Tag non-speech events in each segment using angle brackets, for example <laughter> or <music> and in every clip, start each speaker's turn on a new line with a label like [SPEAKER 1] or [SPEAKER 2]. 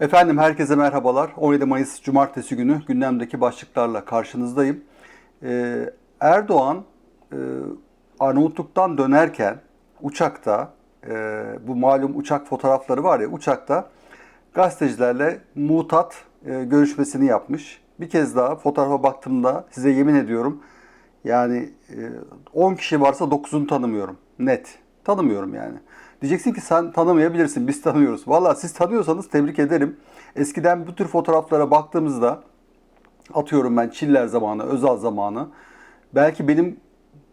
[SPEAKER 1] Efendim herkese merhabalar. 17 Mayıs Cumartesi günü gündemdeki başlıklarla karşınızdayım. Ee, Erdoğan e, Arnavutluk'tan dönerken uçakta, e, bu malum uçak fotoğrafları var ya uçakta gazetecilerle mutat e, görüşmesini yapmış. Bir kez daha fotoğrafa baktığımda size yemin ediyorum yani e, 10 kişi varsa 9'unu tanımıyorum. Net. Tanımıyorum yani. Diyeceksin ki sen tanımayabilirsin. Biz tanıyoruz. Valla siz tanıyorsanız tebrik ederim. Eskiden bu tür fotoğraflara baktığımızda atıyorum ben Çiller zamanı, Özal zamanı. Belki benim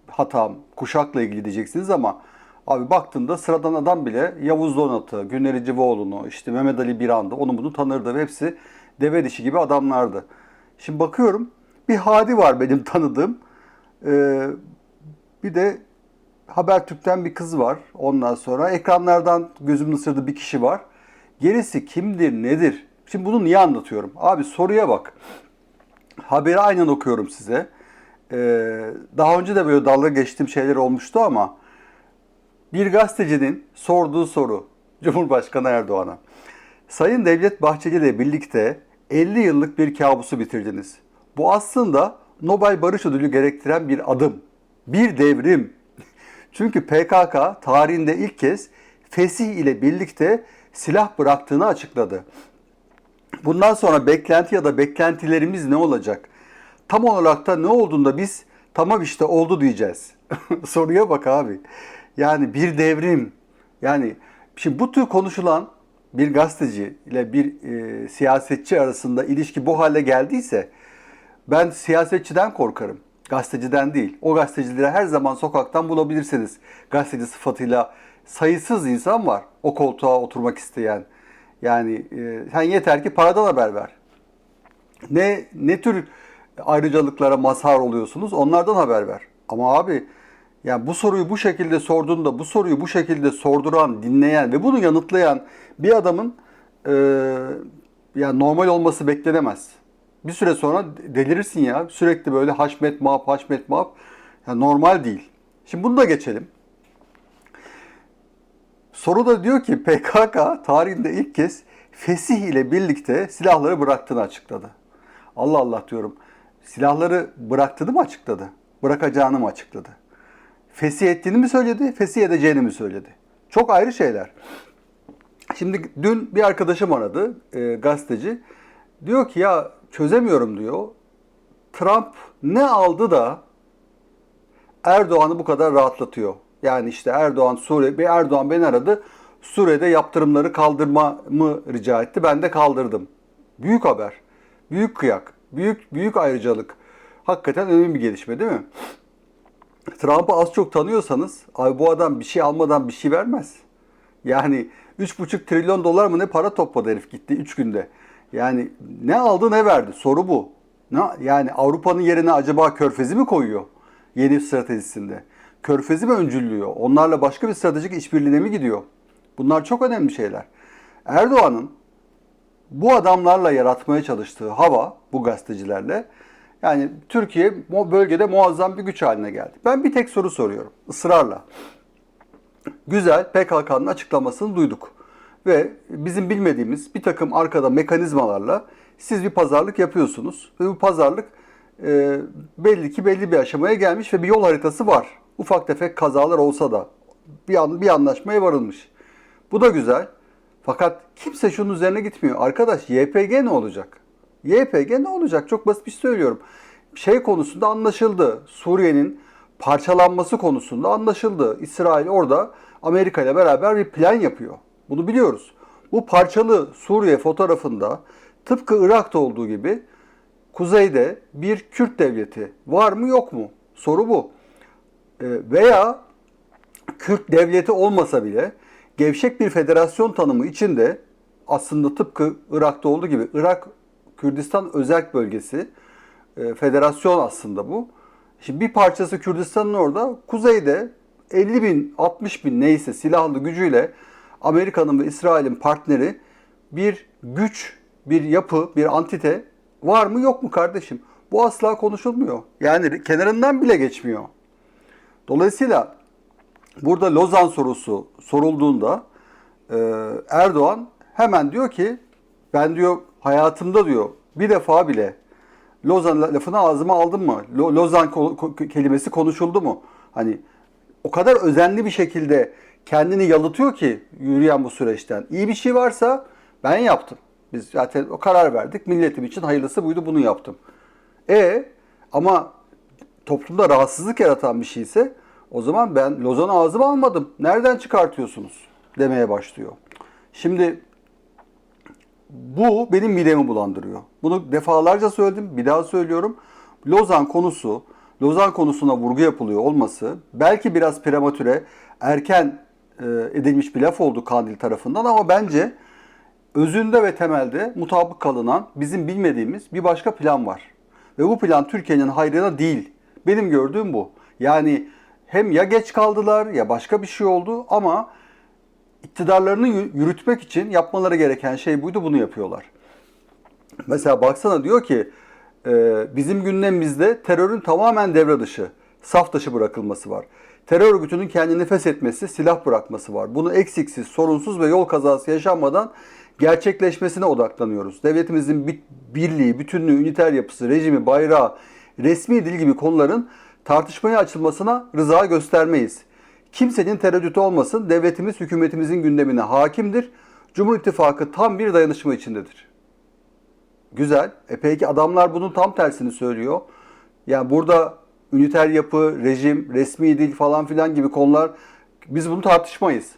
[SPEAKER 1] hatam kuşakla ilgili diyeceksiniz ama abi baktığında sıradan adam bile Yavuz Donat'ı, Güneri Civoğlu'nu, işte Mehmet Ali Birand'ı onu bunu tanırdı ve hepsi deve dişi gibi adamlardı. Şimdi bakıyorum bir Hadi var benim tanıdığım. Ee, bir de Habertürk'ten bir kız var. Ondan sonra ekranlardan gözümün ısırdığı bir kişi var. Gerisi kimdir, nedir? Şimdi bunu niye anlatıyorum? Abi soruya bak. Haberi aynen okuyorum size. Ee, daha önce de böyle dalga geçtiğim şeyler olmuştu ama bir gazetecinin sorduğu soru Cumhurbaşkanı Erdoğan'a. Sayın Devlet Bahçeli ile birlikte 50 yıllık bir kabusu bitirdiniz. Bu aslında Nobel Barış Ödülü gerektiren bir adım. Bir devrim. Çünkü PKK tarihinde ilk kez Fesih ile birlikte silah bıraktığını açıkladı. Bundan sonra beklenti ya da beklentilerimiz ne olacak? Tam olarak da ne olduğunda biz tamam işte oldu diyeceğiz. <laughs> Soruya bak abi. Yani bir devrim. Yani şimdi bu tür konuşulan bir gazeteci ile bir e, siyasetçi arasında ilişki bu hale geldiyse ben siyasetçiden korkarım. Gazeteciden değil. O gazetecileri her zaman sokaktan bulabilirsiniz. Gazeteci sıfatıyla sayısız insan var o koltuğa oturmak isteyen. Yani e, sen yeter ki paradan haber ver. Ne ne tür ayrıcalıklara mazhar oluyorsunuz onlardan haber ver. Ama abi yani bu soruyu bu şekilde sorduğunda bu soruyu bu şekilde sorduran, dinleyen ve bunu yanıtlayan bir adamın e, yani normal olması beklenemez. Bir süre sonra delirirsin ya. Sürekli böyle haşmet map, haşmet map. Yani normal değil. Şimdi bunu da geçelim. Soru da diyor ki PKK tarihinde ilk kez Fesih ile birlikte silahları bıraktığını açıkladı. Allah Allah diyorum. Silahları bıraktığını mı açıkladı? Bırakacağını mı açıkladı? Fesih ettiğini mi söyledi? Fesih edeceğini mi söyledi? Çok ayrı şeyler. Şimdi dün bir arkadaşım aradı, e, gazeteci. Diyor ki ya çözemiyorum diyor. Trump ne aldı da Erdoğan'ı bu kadar rahatlatıyor? Yani işte Erdoğan Suriye, bir Erdoğan beni aradı. Suriye'de yaptırımları kaldırmamı rica etti. Ben de kaldırdım. Büyük haber. Büyük kıyak. Büyük büyük ayrıcalık. Hakikaten önemli bir gelişme değil mi? Trump'ı az çok tanıyorsanız abi bu adam bir şey almadan bir şey vermez. Yani 3,5 trilyon dolar mı ne para topladı herif gitti 3 günde. Yani ne aldı ne verdi soru bu. Ne, yani Avrupa'nın yerine acaba Körfez'i mi koyuyor yeni stratejisinde? Körfez'i mi öncüllüyor? Onlarla başka bir stratejik işbirliğine mi gidiyor? Bunlar çok önemli şeyler. Erdoğan'ın bu adamlarla yaratmaya çalıştığı hava bu gazetecilerle yani Türkiye bölgede muazzam bir güç haline geldi. Ben bir tek soru soruyorum ısrarla. Güzel PKK'nın açıklamasını duyduk. Ve bizim bilmediğimiz bir takım arkada mekanizmalarla siz bir pazarlık yapıyorsunuz. Ve bu pazarlık e, belli ki belli bir aşamaya gelmiş ve bir yol haritası var. Ufak tefek kazalar olsa da bir, an, bir anlaşmaya varılmış. Bu da güzel. Fakat kimse şunun üzerine gitmiyor. Arkadaş YPG ne olacak? YPG ne olacak? Çok basit bir şey söylüyorum. Şey konusunda anlaşıldı. Suriye'nin parçalanması konusunda anlaşıldı. İsrail orada Amerika ile beraber bir plan yapıyor. Bunu biliyoruz. Bu parçalı Suriye fotoğrafında tıpkı Irak'ta olduğu gibi kuzeyde bir Kürt devleti var mı yok mu? Soru bu. Ee, veya Kürt devleti olmasa bile gevşek bir federasyon tanımı içinde aslında tıpkı Irak'ta olduğu gibi Irak Kürdistan özerk bölgesi e, federasyon aslında bu. Şimdi bir parçası Kürdistan'ın orada, kuzeyde 50 bin, 60 bin neyse silahlı gücüyle Amerika'nın ve İsrail'in partneri bir güç, bir yapı, bir antite var mı yok mu kardeşim? Bu asla konuşulmuyor. Yani kenarından bile geçmiyor. Dolayısıyla burada Lozan sorusu sorulduğunda e, Erdoğan hemen diyor ki Ben diyor hayatımda diyor bir defa bile Lozan lafını ağzıma aldım mı? Lo- Lozan kelimesi konuşuldu mu? Hani o kadar özenli bir şekilde kendini yalıtıyor ki yürüyen bu süreçten. İyi bir şey varsa ben yaptım. Biz zaten o karar verdik. Milletim için hayırlısı buydu bunu yaptım. E ama toplumda rahatsızlık yaratan bir şeyse o zaman ben Lozan'ı ağzıma almadım. Nereden çıkartıyorsunuz? demeye başlıyor. Şimdi bu benim midemi bulandırıyor. Bunu defalarca söyledim, bir daha söylüyorum. Lozan konusu, Lozan konusuna vurgu yapılıyor olması belki biraz prematüre, erken edilmiş bir laf oldu Kandil tarafından ama bence özünde ve temelde mutabık kalınan bizim bilmediğimiz bir başka plan var. Ve bu plan Türkiye'nin hayrına değil. Benim gördüğüm bu. Yani hem ya geç kaldılar ya başka bir şey oldu ama iktidarlarını yü- yürütmek için yapmaları gereken şey buydu bunu yapıyorlar. Mesela baksana diyor ki e, bizim gündemimizde terörün tamamen devre dışı, saf dışı bırakılması var. Terör örgütünün kendini feshetmesi, silah bırakması var. Bunu eksiksiz, sorunsuz ve yol kazası yaşanmadan gerçekleşmesine odaklanıyoruz. Devletimizin bi- birliği, bütünlüğü, üniter yapısı, rejimi, bayrağı, resmi dil gibi konuların tartışmaya açılmasına rıza göstermeyiz. Kimsenin tereddütü olmasın, devletimiz hükümetimizin gündemine hakimdir. Cumhur İttifakı tam bir dayanışma içindedir. Güzel. E peki adamlar bunun tam tersini söylüyor. Yani burada üniter yapı, rejim, resmi dil falan filan gibi konular biz bunu tartışmayız.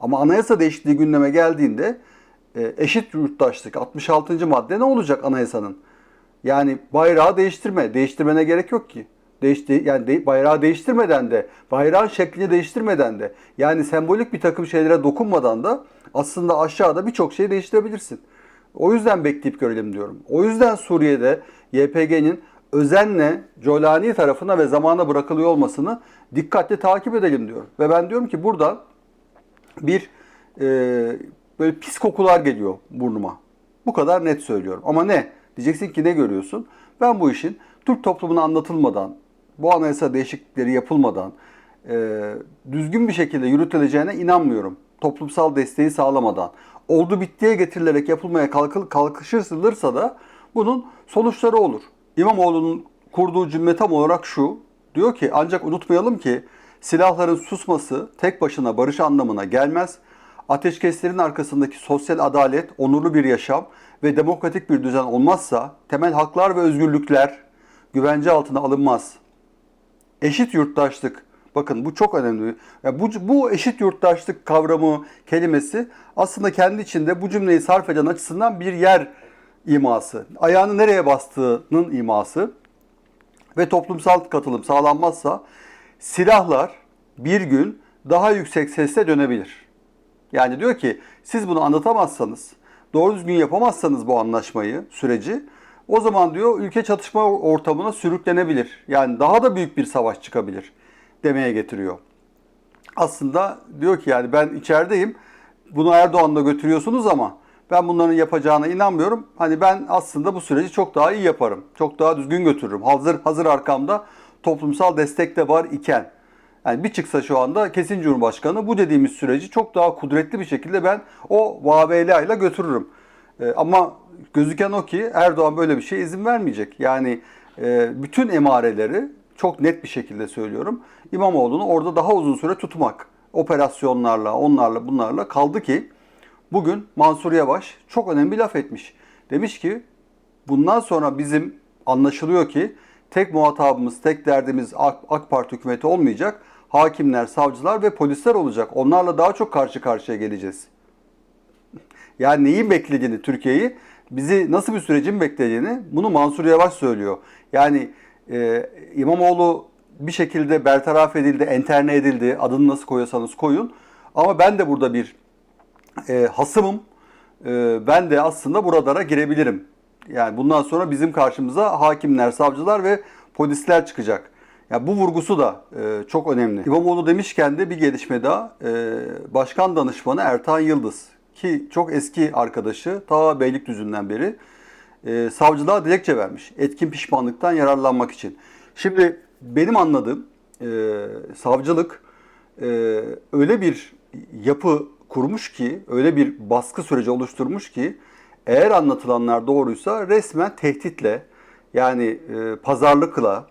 [SPEAKER 1] Ama anayasa değişikliği gündeme geldiğinde e, eşit yurttaşlık 66. madde ne olacak anayasanın? Yani bayrağı değiştirme. Değiştirmene gerek yok ki. Değişti yani de- bayrağı değiştirmeden de, bayrağın şeklini değiştirmeden de, yani sembolik bir takım şeylere dokunmadan da aslında aşağıda birçok şeyi değiştirebilirsin. O yüzden bekleyip görelim diyorum. O yüzden Suriye'de YPG'nin özenle Colani tarafına ve zamana bırakılıyor olmasını dikkatle takip edelim diyorum. Ve ben diyorum ki buradan bir e, böyle pis kokular geliyor burnuma. Bu kadar net söylüyorum. Ama ne? Diyeceksin ki ne görüyorsun? Ben bu işin Türk toplumuna anlatılmadan, bu anayasa değişiklikleri yapılmadan e, düzgün bir şekilde yürütüleceğine inanmıyorum. Toplumsal desteği sağlamadan. Oldu bittiye getirilerek yapılmaya kalkı- kalkışılırsa da bunun sonuçları olur. İmamoğlu'nun kurduğu cümle tam olarak şu. Diyor ki ancak unutmayalım ki silahların susması tek başına barış anlamına gelmez. Ateşkeslerin arkasındaki sosyal adalet, onurlu bir yaşam ve demokratik bir düzen olmazsa temel haklar ve özgürlükler güvence altına alınmaz. Eşit yurttaşlık. Bakın bu çok önemli. Ya bu, bu eşit yurttaşlık kavramı, kelimesi aslında kendi içinde bu cümleyi sarf eden açısından bir yer iması. Ayağını nereye bastığının iması ve toplumsal katılım sağlanmazsa silahlar bir gün daha yüksek sesle dönebilir. Yani diyor ki siz bunu anlatamazsanız, doğru düzgün yapamazsanız bu anlaşmayı, süreci o zaman diyor ülke çatışma ortamına sürüklenebilir. Yani daha da büyük bir savaş çıkabilir demeye getiriyor. Aslında diyor ki yani ben içerideyim. Bunu Erdoğan'la götürüyorsunuz ama ben bunların yapacağına inanmıyorum. Hani ben aslında bu süreci çok daha iyi yaparım. Çok daha düzgün götürürüm. Hazır hazır arkamda toplumsal destek de var iken. Yani bir çıksa şu anda kesin Cumhurbaşkanı bu dediğimiz süreci çok daha kudretli bir şekilde ben o ile götürürüm. Ee, ama gözüken o ki Erdoğan böyle bir şeye izin vermeyecek. Yani e, bütün emareleri çok net bir şekilde söylüyorum. İmamoğlu'nu orada daha uzun süre tutmak. Operasyonlarla, onlarla, bunlarla kaldı ki bugün Mansur Yavaş çok önemli bir laf etmiş. Demiş ki bundan sonra bizim anlaşılıyor ki tek muhatabımız, tek derdimiz AK, AK Parti hükümeti olmayacak. Hakimler, savcılar ve polisler olacak. Onlarla daha çok karşı karşıya geleceğiz. <laughs> Yani neyin beklediğini Türkiye'yi, bizi nasıl bir sürecin beklediğini bunu Mansur Yavaş söylüyor. Yani e, İmamoğlu bir şekilde bertaraf edildi, enterne edildi. Adını nasıl koyuyorsanız koyun. Ama ben de burada bir e, hasımım. E, ben de aslında buralara girebilirim. Yani bundan sonra bizim karşımıza hakimler, savcılar ve polisler çıkacak. Ya bu vurgusu da e, çok önemli. İmamoğlu demişken de bir gelişme daha. E, Başkan danışmanı Ertan Yıldız ki çok eski arkadaşı ta Beylikdüzü'nden beri e, savcılığa dilekçe vermiş. Etkin pişmanlıktan yararlanmak için. Şimdi benim anladığım e, savcılık e, öyle bir yapı kurmuş ki, öyle bir baskı süreci oluşturmuş ki Eğer anlatılanlar doğruysa resmen tehditle yani e, pazarlıkla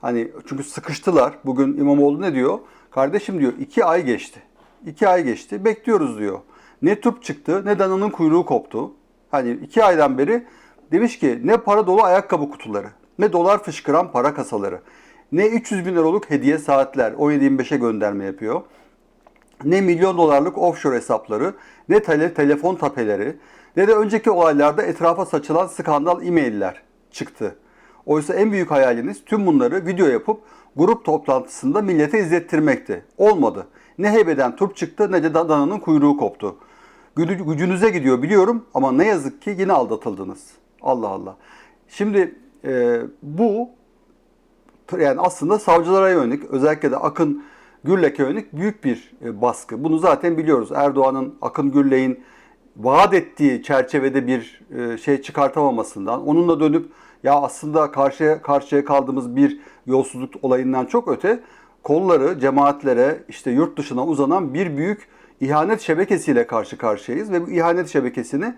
[SPEAKER 1] hani çünkü sıkıştılar. Bugün İmamoğlu ne diyor? Kardeşim diyor iki ay geçti. İki ay geçti. Bekliyoruz diyor. Ne turp çıktı ne dananın kuyruğu koptu. Hani iki aydan beri demiş ki ne para dolu ayakkabı kutuları, ne dolar fışkıran para kasaları, ne 300 bin liralık hediye saatler 17-25'e gönderme yapıyor. Ne milyon dolarlık offshore hesapları, ne tele, telefon tapeleri, ne de önceki olaylarda etrafa saçılan skandal e-mailler çıktı. Oysa en büyük hayaliniz tüm bunları video yapıp grup toplantısında millete izlettirmekti. Olmadı. Ne heybeden turp çıktı ne de dananın kuyruğu koptu. Gücü- Gücünüze gidiyor biliyorum ama ne yazık ki yine aldatıldınız. Allah Allah. Şimdi e, bu yani aslında savcılara yönelik özellikle de Akın Gürlek'e yönelik büyük bir e, baskı. Bunu zaten biliyoruz. Erdoğan'ın Akın Gürlek'in vaat ettiği çerçevede bir e, şey çıkartamamasından, onunla dönüp ya aslında karşıya karşıya kaldığımız bir yolsuzluk olayından çok öte kolları cemaatlere işte yurt dışına uzanan bir büyük ihanet şebekesiyle karşı karşıyayız ve bu ihanet şebekesini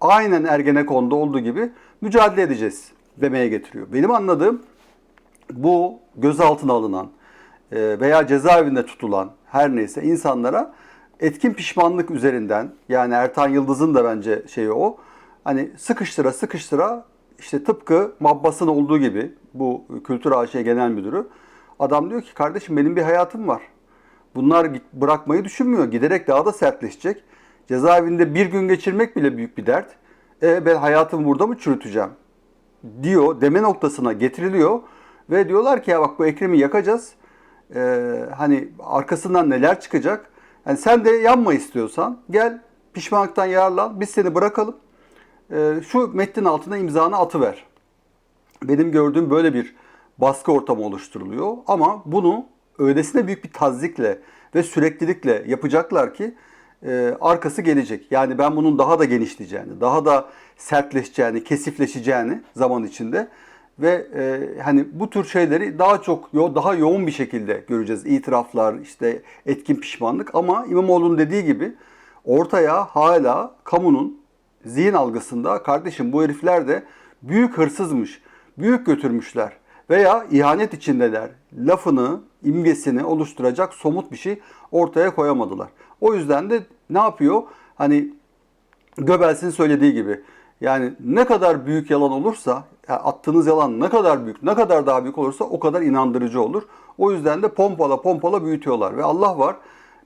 [SPEAKER 1] aynen Ergenekon'da olduğu gibi mücadele edeceğiz demeye getiriyor. Benim anladığım bu gözaltına alınan veya cezaevinde tutulan her neyse insanlara etkin pişmanlık üzerinden yani Ertan Yıldız'ın da bence şeyi o. Hani sıkıştıra sıkıştıra işte tıpkı Mabbas'ın olduğu gibi bu Kültür AŞ Genel Müdürü adam diyor ki kardeşim benim bir hayatım var. Bunlar bırakmayı düşünmüyor. Giderek daha da sertleşecek. Cezaevinde bir gün geçirmek bile büyük bir dert. E, ben hayatımı burada mı çürüteceğim? diyor, deme noktasına getiriliyor ve diyorlar ki ya bak bu Ekrem'i yakacağız. Ee, hani arkasından neler çıkacak? Yani sen de yanma istiyorsan gel pişmanlıktan yararlan biz seni bırakalım. Ee, şu metnin altına imzanı atıver. Benim gördüğüm böyle bir baskı ortamı oluşturuluyor ama bunu öylesine büyük bir tazikle ve süreklilikle yapacaklar ki e, arkası gelecek. Yani ben bunun daha da genişleyeceğini, daha da sertleşeceğini, kesifleşeceğini zaman içinde ve e, hani bu tür şeyleri daha çok yo- daha yoğun bir şekilde göreceğiz. İtiraflar, işte etkin pişmanlık ama İmamoğlu'nun dediği gibi ortaya hala kamunun zihin algısında kardeşim bu herifler de büyük hırsızmış, büyük götürmüşler veya ihanet içindeler lafını, imgesini oluşturacak somut bir şey ortaya koyamadılar. O yüzden de ne yapıyor? Hani Göbels'in söylediği gibi yani ne kadar büyük yalan olursa yani attığınız yalan ne kadar büyük, ne kadar daha büyük olursa o kadar inandırıcı olur. O yüzden de pompala pompala büyütüyorlar ve Allah var.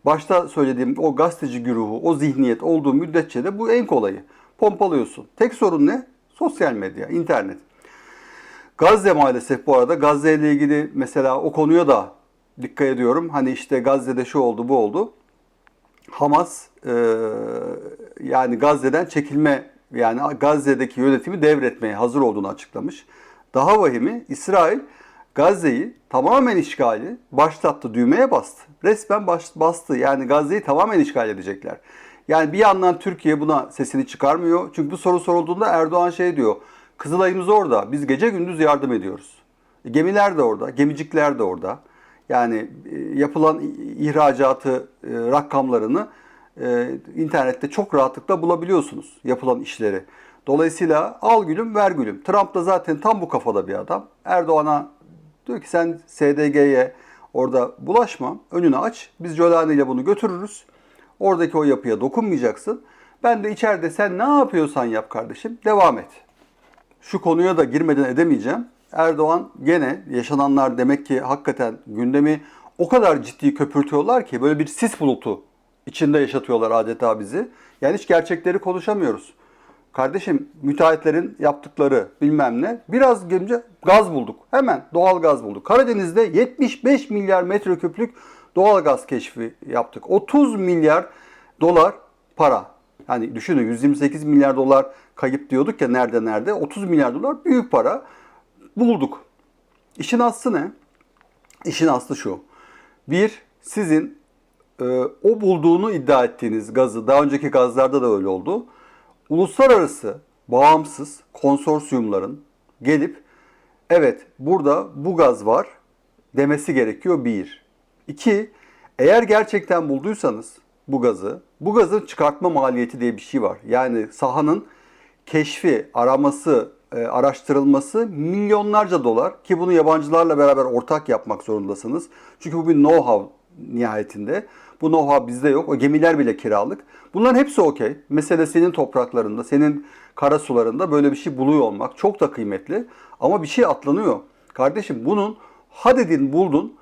[SPEAKER 1] Başta söylediğim o gazeteci güruhu, o zihniyet olduğu müddetçe de bu en kolayı. Pompalıyorsun. Tek sorun ne? Sosyal medya, internet. Gazze maalesef bu arada Gazze ile ilgili mesela o konuya da dikkat ediyorum. Hani işte Gazze'de şu oldu bu oldu. Hamas e, yani Gazze'den çekilme yani Gazze'deki yönetimi devretmeye hazır olduğunu açıklamış. Daha vahimi İsrail Gazze'yi tamamen işgali başlattı, düğmeye bastı. Resmen baş, bastı. Yani Gazze'yi tamamen işgal edecekler. Yani bir yandan Türkiye buna sesini çıkarmıyor. Çünkü bu soru sorulduğunda Erdoğan şey diyor. Kızılay'ımız orada. Biz gece gündüz yardım ediyoruz. Gemiler de orada, gemicikler de orada. Yani e, yapılan ihracatı e, rakamlarını e, internette çok rahatlıkla bulabiliyorsunuz yapılan işleri. Dolayısıyla al gülüm ver gülüm. Trump da zaten tam bu kafada bir adam. Erdoğan'a diyor ki sen SDG'ye orada bulaşma, önünü aç. Biz Jolani ile bunu götürürüz. Oradaki o yapıya dokunmayacaksın. Ben de içeride sen ne yapıyorsan yap kardeşim, devam et şu konuya da girmeden edemeyeceğim. Erdoğan gene yaşananlar demek ki hakikaten gündemi o kadar ciddi köpürtüyorlar ki böyle bir sis bulutu içinde yaşatıyorlar adeta bizi. Yani hiç gerçekleri konuşamıyoruz. Kardeşim müteahhitlerin yaptıkları bilmem ne biraz gelince gaz bulduk. Hemen doğal gaz bulduk. Karadeniz'de 75 milyar metreküplük doğal gaz keşfi yaptık. 30 milyar dolar para. Hani düşünün 128 milyar dolar kayıp diyorduk ya nerede nerede. 30 milyar dolar büyük para bulduk. İşin aslı ne? İşin aslı şu. Bir, sizin e, o bulduğunu iddia ettiğiniz gazı, daha önceki gazlarda da öyle oldu. Uluslararası bağımsız konsorsiyumların gelip evet burada bu gaz var demesi gerekiyor bir. İki, eğer gerçekten bulduysanız bu gazı, bu gazın çıkartma maliyeti diye bir şey var. Yani sahanın keşfi, araması, e, araştırılması milyonlarca dolar ki bunu yabancılarla beraber ortak yapmak zorundasınız. Çünkü bu bir know-how nihayetinde. Bu know-how bizde yok. O gemiler bile kiralık. Bunların hepsi okey. Mesele senin topraklarında, senin kara sularında böyle bir şey buluyor olmak çok da kıymetli. Ama bir şey atlanıyor. Kardeşim bunun hadedin buldun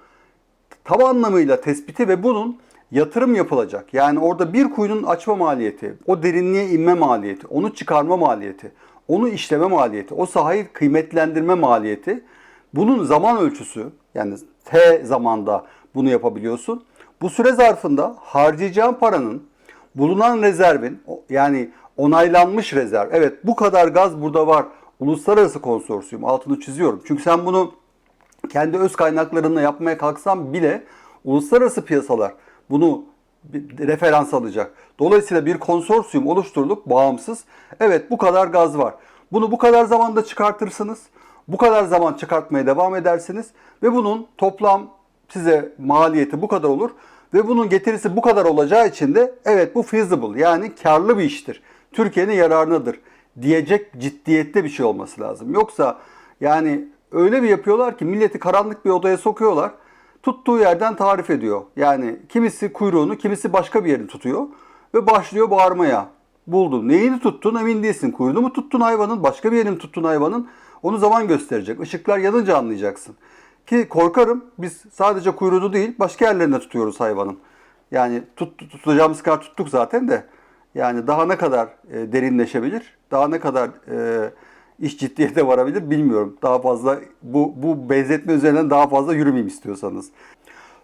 [SPEAKER 1] tam anlamıyla tespiti ve bunun yatırım yapılacak. Yani orada bir kuyunun açma maliyeti, o derinliğe inme maliyeti, onu çıkarma maliyeti, onu işleme maliyeti, o sahayı kıymetlendirme maliyeti. Bunun zaman ölçüsü yani T zamanda bunu yapabiliyorsun. Bu süre zarfında harcayacağın paranın bulunan rezervin yani onaylanmış rezerv. Evet bu kadar gaz burada var. Uluslararası konsorsiyum altını çiziyorum. Çünkü sen bunu kendi öz kaynaklarınla yapmaya kalksan bile uluslararası piyasalar bunu referans alacak. Dolayısıyla bir konsorsiyum oluşturulup bağımsız. Evet bu kadar gaz var. Bunu bu kadar zamanda çıkartırsınız. Bu kadar zaman çıkartmaya devam edersiniz ve bunun toplam size maliyeti bu kadar olur ve bunun getirisi bu kadar olacağı için de evet bu feasible yani karlı bir iştir. Türkiye'nin yararınadır diyecek ciddiyette bir şey olması lazım. Yoksa yani öyle bir yapıyorlar ki milleti karanlık bir odaya sokuyorlar. Tuttuğu yerden tarif ediyor. Yani kimisi kuyruğunu, kimisi başka bir yerini tutuyor ve başlıyor bağırmaya. Buldun. Neyini tuttun emin değilsin. Kuyruğunu mu tuttun hayvanın, başka bir yerini tuttun hayvanın? Onu zaman gösterecek. Işıklar yanınca anlayacaksın. Ki korkarım biz sadece kuyruğunu değil başka yerlerinde tutuyoruz hayvanın. Yani tut, tutacağımız kadar tuttuk zaten de. Yani daha ne kadar e, derinleşebilir, daha ne kadar e, iş ciddiyete varabilir bilmiyorum. Daha fazla bu, bu benzetme üzerinden daha fazla yürümeyeyim istiyorsanız.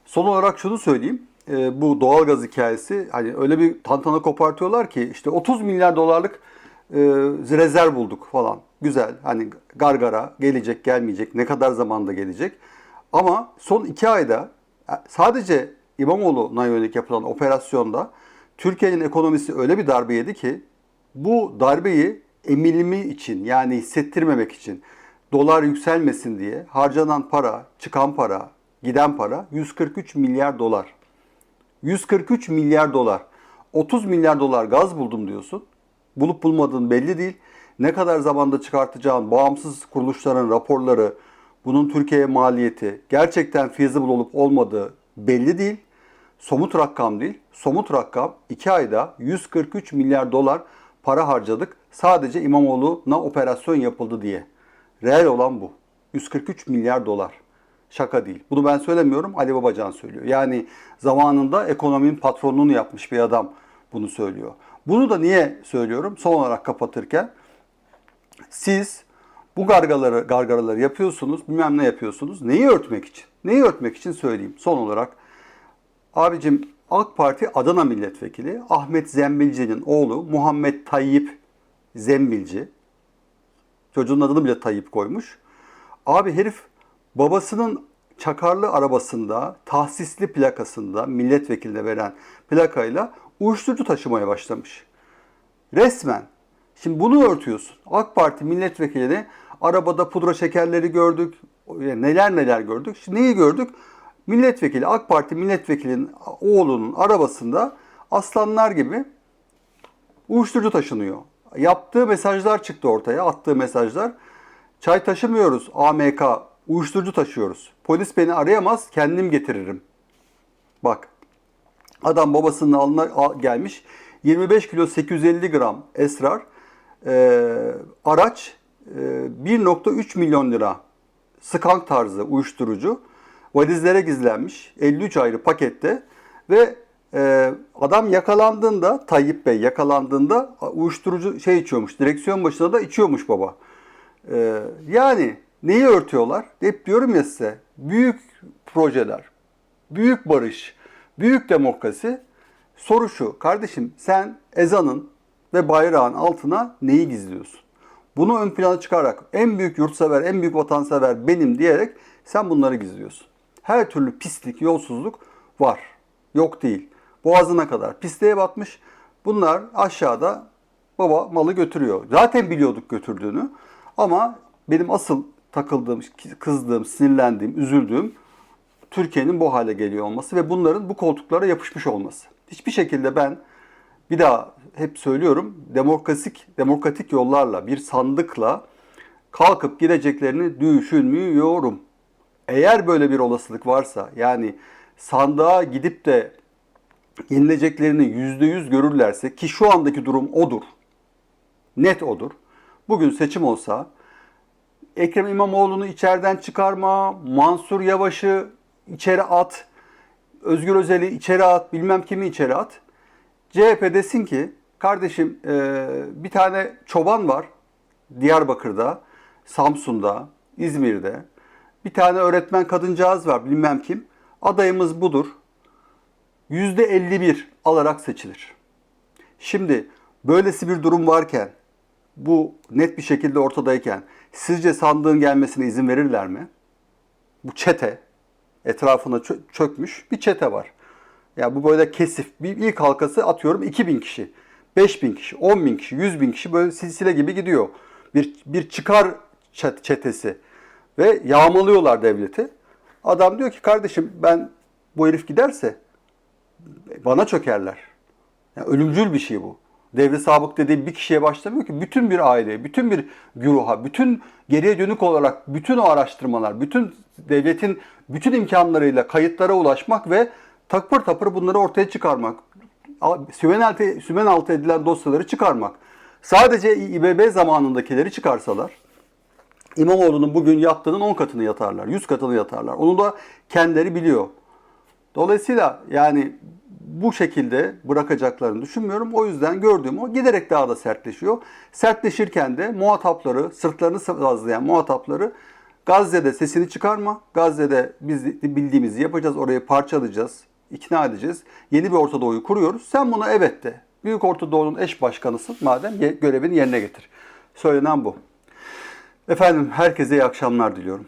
[SPEAKER 1] Son olarak şunu söyleyeyim. E, bu doğalgaz hikayesi hani öyle bir tantana kopartıyorlar ki işte 30 milyar dolarlık e, rezerv bulduk falan. Güzel hani gargara gelecek gelmeyecek ne kadar zamanda gelecek. Ama son iki ayda e, sadece İmamoğlu'na yönelik yapılan operasyonda Türkiye'nin ekonomisi öyle bir darbe yedi ki bu darbeyi emilimi için yani hissettirmemek için dolar yükselmesin diye harcanan para, çıkan para, giden para 143 milyar dolar. 143 milyar dolar. 30 milyar dolar gaz buldum diyorsun. Bulup bulmadığın belli değil. Ne kadar zamanda çıkartacağın bağımsız kuruluşların raporları, bunun Türkiye'ye maliyeti, gerçekten feasible olup olmadığı belli değil. Somut rakam değil. Somut rakam 2 ayda 143 milyar dolar para harcadık. Sadece İmamoğlu'na operasyon yapıldı diye. Reel olan bu. 143 milyar dolar. Şaka değil. Bunu ben söylemiyorum. Ali Babacan söylüyor. Yani zamanında ekonominin patronluğunu yapmış bir adam bunu söylüyor. Bunu da niye söylüyorum? Son olarak kapatırken siz bu gargaları, gargaraları yapıyorsunuz, bilmem ne yapıyorsunuz. Neyi örtmek için? Neyi örtmek için söyleyeyim son olarak. Abicim AK Parti Adana Milletvekili Ahmet Zembilci'nin oğlu Muhammed Tayyip Zembilci. Çocuğun adını bile Tayyip koymuş. Abi herif babasının çakarlı arabasında, tahsisli plakasında milletvekiline veren plakayla uyuşturucu taşımaya başlamış. Resmen. Şimdi bunu örtüyorsun. AK Parti milletvekilini arabada pudra şekerleri gördük. Neler neler gördük. Şimdi neyi gördük? Milletvekili, AK Parti milletvekilinin oğlunun arabasında aslanlar gibi uyuşturucu taşınıyor. Yaptığı mesajlar çıktı ortaya, attığı mesajlar. Çay taşımıyoruz AMK, uyuşturucu taşıyoruz. Polis beni arayamaz, kendim getiririm. Bak, adam babasının alına gelmiş. 25 kilo 850 gram esrar, e, araç e, 1.3 milyon lira skank tarzı uyuşturucu valizlere gizlenmiş 53 ayrı pakette ve e, adam yakalandığında Tayyip Bey yakalandığında uyuşturucu şey içiyormuş direksiyon başında da içiyormuş baba. E, yani neyi örtüyorlar? Hep diyorum ya size büyük projeler, büyük barış, büyük demokrasi. Soru şu kardeşim sen ezanın ve bayrağın altına neyi gizliyorsun? Bunu ön plana çıkararak en büyük yurtsever, en büyük vatansever benim diyerek sen bunları gizliyorsun. Her türlü pislik, yolsuzluk var. Yok değil. Boğazına kadar pisliğe batmış. Bunlar aşağıda baba malı götürüyor. Zaten biliyorduk götürdüğünü. Ama benim asıl takıldığım, kızdığım, sinirlendiğim, üzüldüğüm Türkiye'nin bu hale geliyor olması ve bunların bu koltuklara yapışmış olması. Hiçbir şekilde ben bir daha hep söylüyorum demokratik demokratik yollarla bir sandıkla kalkıp gideceklerini düşünmüyorum. Eğer böyle bir olasılık varsa yani sandığa gidip de yenileceklerini yüzde yüz görürlerse ki şu andaki durum odur. Net odur. Bugün seçim olsa Ekrem İmamoğlu'nu içeriden çıkarma, Mansur Yavaş'ı içeri at, Özgür Özel'i içeri at, bilmem kimi içeri at. CHP desin ki kardeşim e, bir tane çoban var Diyarbakır'da, Samsun'da, İzmir'de. Bir tane öğretmen kadıncağız var bilmem kim. Adayımız budur. %51 alarak seçilir. Şimdi böylesi bir durum varken, bu net bir şekilde ortadayken sizce sandığın gelmesine izin verirler mi? Bu çete, etrafına çö- çökmüş bir çete var. Ya bu böyle kesif. Bir ilk halkası atıyorum 2000 kişi, 5000 kişi, 10 bin kişi, 100 bin kişi böyle silsile gibi gidiyor. Bir, bir çıkar çet- çetesi ve yağmalıyorlar devleti. Adam diyor ki kardeşim ben bu herif giderse bana çökerler. Yani ölümcül bir şey bu. Devre sabık dediğim bir kişiye başlamıyor ki. Bütün bir aileye, bütün bir güruha, bütün geriye dönük olarak bütün o araştırmalar, bütün devletin bütün imkanlarıyla kayıtlara ulaşmak ve takpır tapır bunları ortaya çıkarmak. Sümen altı, sümen altı edilen dosyaları çıkarmak. Sadece İBB zamanındakileri çıkarsalar İmamoğlu'nun bugün yattığının 10 katını yatarlar, 100 katını yatarlar. Onu da kendileri biliyor. Dolayısıyla yani bu şekilde bırakacaklarını düşünmüyorum. O yüzden gördüğüm o giderek daha da sertleşiyor. Sertleşirken de muhatapları, sırtlarını sıvazlayan muhatapları Gazze'de sesini çıkarma. Gazze'de biz bildiğimizi yapacağız. Orayı parçalayacağız. İkna edeceğiz. Yeni bir Orta Doğu'yu kuruyoruz. Sen buna evet de. Büyük Orta Doğu'nun eş başkanısın. Madem görevini yerine getir. Söylenen bu. Efendim herkese iyi akşamlar diliyorum.